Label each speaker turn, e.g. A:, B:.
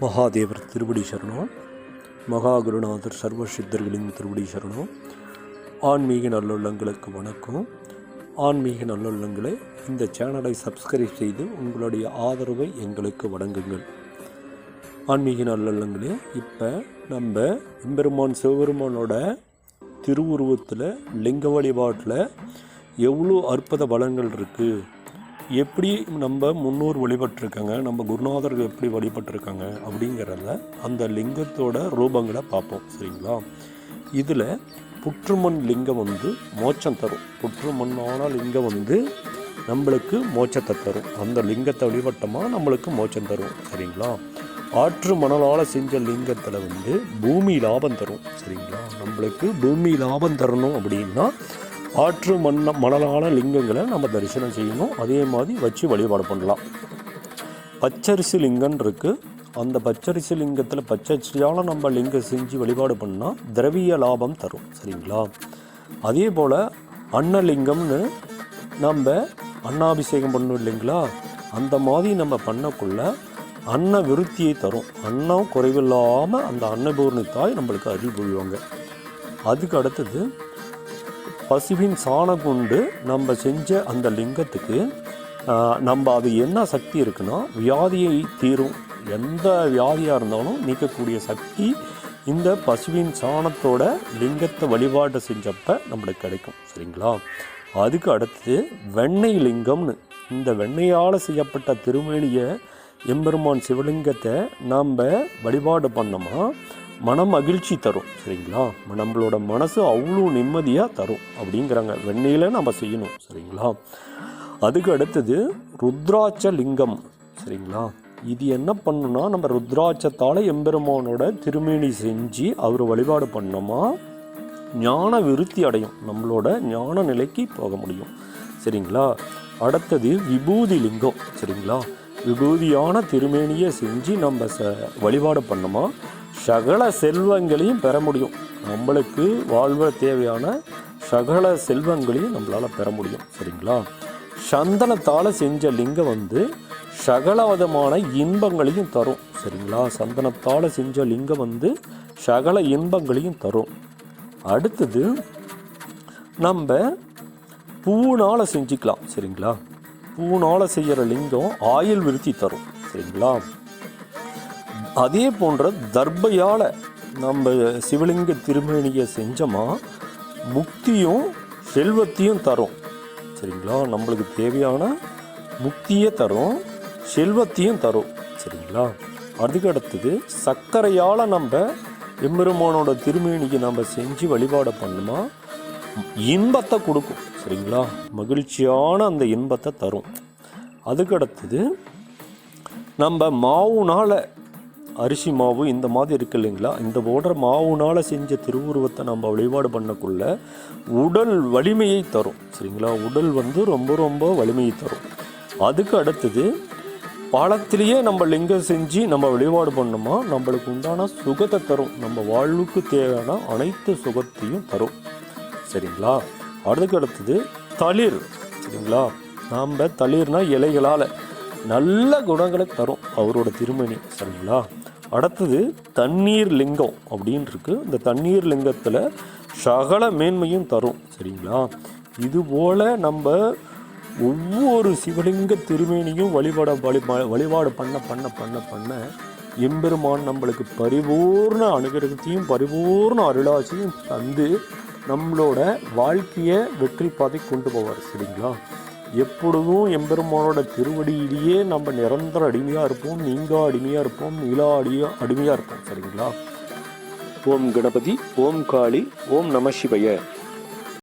A: மகாதேவர் திருவடி சரணம் மகா குருநாதர் சர்வ சித்தர்களின் திருவடி சரணம் ஆன்மீக நல்லுள்ளங்களுக்கு வணக்கம். ஆன்மீக நல்லுள்ளங்களை இந்த சேனலை சப்ஸ்கிரைப் செய்து உங்களுடைய ஆதரவை எங்களுக்கு வழங்குங்கள். ஆன்மீக நல்லுள்ளங்களே இப்போ நம்ம எம்பெருமான் சிவபெருமானோட திருவுருவத்தில் லிங்க வழிபாட்டில் எவ்வளோ அற்புத பலங்கள் இருக்குது எப்படி நம்ம முன்னோர் வழிபட்டிருக்காங்க நம்ம குருநாதர்கள் எப்படி வழிபட்டிருக்காங்க அப்படிங்கிறத அந்த லிங்கத்தோட ரூபங்களை பார்ப்போம் சரிங்களா? இதில் புற்றுமண் லிங்கம் வந்து மோட்சம் தரும். புற்றுமண்ணான லிங்கம் வந்து நம்மளுக்கு மோட்சத்தை தரும். அந்த லிங்கத்தை வழிபட்டமாக நம்மளுக்கு மோட்சம் தரும் சரிங்களா? ஆற்று மணலால் செஞ்ச லிங்கத்தில் வந்து பூமி லாபம் தரும் சரிங்களா? நம்மளுக்கு பூமி லாபம் தரணும் அப்படின்னா ஆற்று மண்ண மணலான லிங்கங்களை நம்ம தரிசனம் செய்யணும். அதே மாதிரி வச்சு வழிபாடு பண்ணலாம். பச்சரிசி லிங்கன் இருக்குது அந்த பச்சரிசி லிங்கத்தில் பச்சரிசியால் நம்ம லிங்கம் செஞ்சு வழிபாடு பண்ணால் திரவிய லாபம் தரும். சரிங்களா? அதே போல் அன்னலிங்கம்னு நம்ம அன்னாபிஷேகம் பண்ணணும் இல்லைங்களா? அந்த மாதிரி நம்ம பண்ணக்குள்ள அன்ன விருத்தியை தரும். அன்னம் குறைவில்லாமல் அந்த அன்னபூர்ணி தாய் நம்மளுக்கு அருள் புரிவாங்க அதுக்கு அடுத்தது பசுவின் சாணம் கொண்டு நம்ம செஞ்ச அந்த லிங்கத்துக்கு நம்ம அது என்ன சக்தி இருக்குன்னா வியாதியை தீரும். எந்த வியாதியாக இருந்தாலும் நீக்கக்கூடிய சக்தி இந்த பசுவின் சாணத்தோட லிங்கத்தை வழிபாடு செஞ்சப்ப நம்மளுக்கு கிடைக்கும். சரிங்களா? அதுக்கு அடுத்து வெண்ணெய் லிங்கம்னு. இந்த வெண்ணெயால் செய்யப்பட்ட திருமேனியை எம்பெருமான் சிவலிங்கத்தை நாம் வழிபாடு பண்ணோமா மனம் மகிழ்ச்சி தரும் சரிங்களா? நம்மளோட மனசு அவ்வளோ நிம்மதியாக தரும் அப்படிங்கிறாங்க. வெண்ணெயில் நம்ம செய்யணும் சரிங்களா? அதுக்கு அடுத்தது ருத்ராட்ச லிங்கம் சரிங்களா? இது என்ன பண்ணுன்னா நம்ம ருத்ராட்சத்தால் எம்பெருமானோட திருமேனி செஞ்சு அவர் வழிபாடு பண்ணோமா ஞான விருத்தி அடையும். நம்மளோட ஞான நிலைக்கு போக முடியும் சரிங்களா? அடுத்தது விபூதி லிங்கம் சரிங்களா? விபூதியான திருமேனியை செஞ்சு நம்ம ச வழிபாடு பண்ணோமா சகல செல்வங்களையும் பெற முடியும். நம்மளுக்கு வாழ்வ தேவையான சகல செல்வங்களையும் நம்மளால் பெற முடியும். சரிங்களா? சந்தனத்தால் செஞ்ச லிங்கம் வந்து சகல விதமான இன்பங்களையும் தரும். சரிங்களா? சந்தனத்தால் செஞ்ச லிங்கம் வந்து சகல இன்பங்களையும் தரும். அடுத்தது நம்ம பூனால் செஞ்சுக்கலாம். சரிங்களா? பூனால் செய்கிற லிங்கம் ஆயுள் விருத்தி தரும். சரிங்களா? அதே போன்ற தர்பையால் நம்ம சிவலிங்க திருமேனியை செஞ்சோமா முக்தியும் செல்வத்தையும் தரும். சரிங்களா? நம்மளுக்கு தேவையான முக்தியை தரும் செல்வத்தையும் தரும். சரிங்களா? அதுக்கு அடுத்தது சர்க்கரையால் நம்ம எம்பெருமானோட திருமேனிக்கு நம்ம செஞ்சு வழிபாடு பண்ணுமா? இன்பத்தை கொடுக்கும். சரிங்களா? மகிழ்ச்சியான அந்த இன்பத்தை தரும். அதுக்கு அடுத்தது நம்ம மாவுனால் அரிசி மாவு இந்த மாதிரி இருக்கு இல்லைங்களா? இந்த போன்ற மாவுனால் செஞ்ச திருவுருவத்தை நம்ம வழிபாடு பண்ணக்குள்ள உடல் வலிமையை தரும். சரிங்களா? உடல் வந்து ரொம்ப ரொம்ப வலிமையை தரும். அதுக்கு அடுத்தது பாலத்திலேயே நம்ம லிங்கம் செஞ்சு நம்ம வழிபாடு பண்ணோமா நம்மளுக்கு உண்டான சுகத்தை தரும். நம்ம வாழ்வுக்கு தேவையான அனைத்து சுகத்தையும் தரும். சரிங்களா? அதுக்கு அடுத்தது தளிர். சரிங்களா? நாம் தளிர்னா இலைகளால் நல்ல குணங்களை தரும் அவரோட திருமணி. சரிங்களா? அடுத்தது தண்ணீர் லிங்கம் அப்படின்னு இருக்கு இந்த தண்ணீர் லிங்கத்தில் சகல மேன்மையும் தரும் சரிங்களா? இதுபோல் நம்ம ஒவ்வொரு சிவலிங்க திருமேனியும் வழிபாட வழி வழிபாடு பண்ண பண்ண பண்ண பண்ண எம்பெருமான் நம்மளுக்கு பரிபூர்ண அனுகிரகத்தையும் பரிபூர்ண அருளாட்சியும் தந்து நம்மளோட வாழ்க்கையை வெற்றி பாதை கொண்டு போவார் சரிங்களா? எப்பொழுதும் எம்பெருமானோட திருவடியிலேயே நம்ம நிரந்தர அடிமையாக இருப்போம். நீங்கா அடிமையாக இருப்போம். நீலா அடியா அடிமையாக இருப்போம். சரிங்களா? ஓம் கணபதி ஓம் காளி ஓம் நம சிவய.